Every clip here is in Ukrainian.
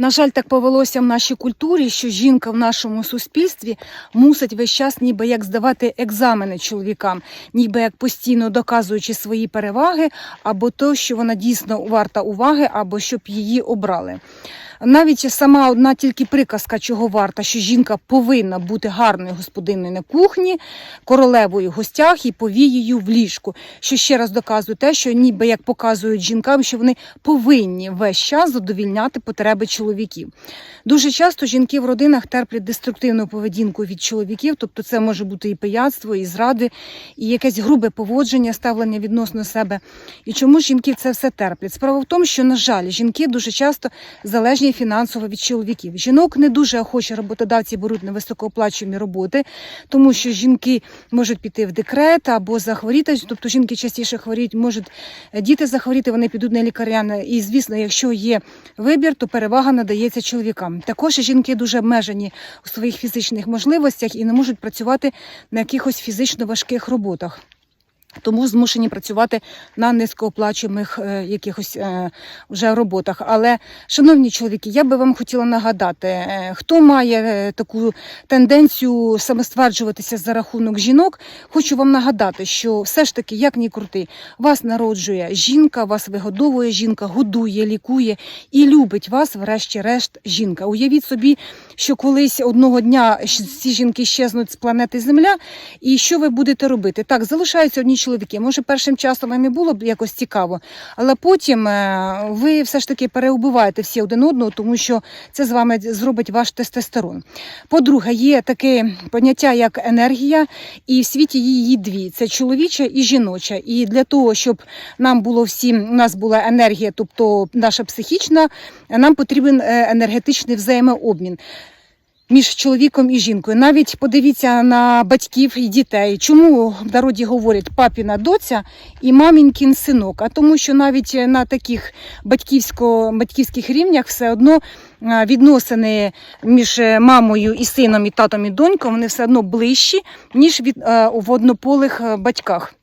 На жаль, так повелося в нашій культурі, що жінка в нашому суспільстві мусить весь час ніби як здавати екзамени чоловікам, ніби як постійно доказуючи свої переваги, або то, що вона дійсно варта уваги, або щоб її обрали. Навіть сама одна тільки приказка, чого варта, що жінка повинна бути гарною господиною на кухні, королевою в гостях і повією в ліжку. Що ще раз доказує те, що ніби як показують жінкам, що вони повинні весь час задовільняти потреби чоловіків. Дуже часто жінки в родинах терплять деструктивну поведінку від чоловіків, тобто це може бути і пияцтво, і зради, і якесь грубе поводження, ставлення відносно себе. І чому жінки це все терплять? Справа в тому, що, на жаль, жінки дуже часто залежні фінансово від чоловіків. Жінок не дуже охоче роботодавці беруть на високооплачувані роботи, тому що жінки можуть піти в декрет або захворіти. Тобто жінки частіше хворіють, можуть е, діти захворіти, вони підуть на лікаряне. І звісно, якщо є вибір, то перевага надається чоловікам. Також жінки дуже обмежені у своїх фізичних можливостях і не можуть працювати на якихось фізично важких роботах. Тому змушені працювати на низькооплачуваних е, якихось е, вже роботах. Але, шановні чоловіки, я би вам хотіла нагадати, е, хто має е, таку тенденцію самостверджуватися за рахунок жінок, хочу вам нагадати, що все ж таки, як ні крути, вас народжує жінка, вас вигодовує жінка, годує, лікує і любить вас, врешті-решт, жінка. Уявіть собі, що колись одного дня ці жінки щезнуть з планети Земля, і що ви будете робити? Так, залишаються одні чоловіки. Може, першим часом вам і було б якось цікаво, але потім е, ви все ж таки переубиваєте всі один одного, тому що це з вами зробить ваш тестостерон. По-друге, є таке поняття, як енергія, і в світі її дві: це чоловіча і жіноча. І для того, щоб нам було всім, у нас була енергія, тобто наша психічна, нам потрібен е, енергетичний взаємообмін. Між чоловіком і жінкою. Навіть подивіться на батьків і дітей. Чому в народі говорять папіна доця і мамінькін синок? А тому, що навіть на таких батьківсько, батьківських рівнях все одно відносини між е, мамою і сином, і татом і донькою, вони все одно ближчі, ніж від, е, в однополих е, батьках.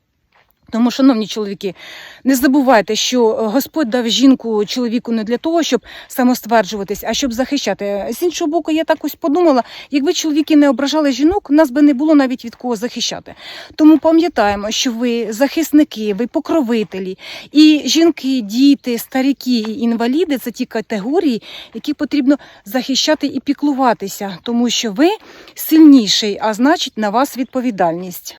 Тому, шановні чоловіки, не забувайте, що е, Господь дав жінку чоловіку не для того, щоб самостверджуватись, а щоб захищати. З іншого боку, я так ось подумала, якби чоловіки не ображали жінок, нас би не було навіть від кого захищати. Тому пам'ятаємо, що ви захисники, ви покровителі, і жінки, діти, старіки і інваліди це ті категорії, які потрібно захищати і піклуватися, тому що ви сильніший, а значить на вас відповідальність.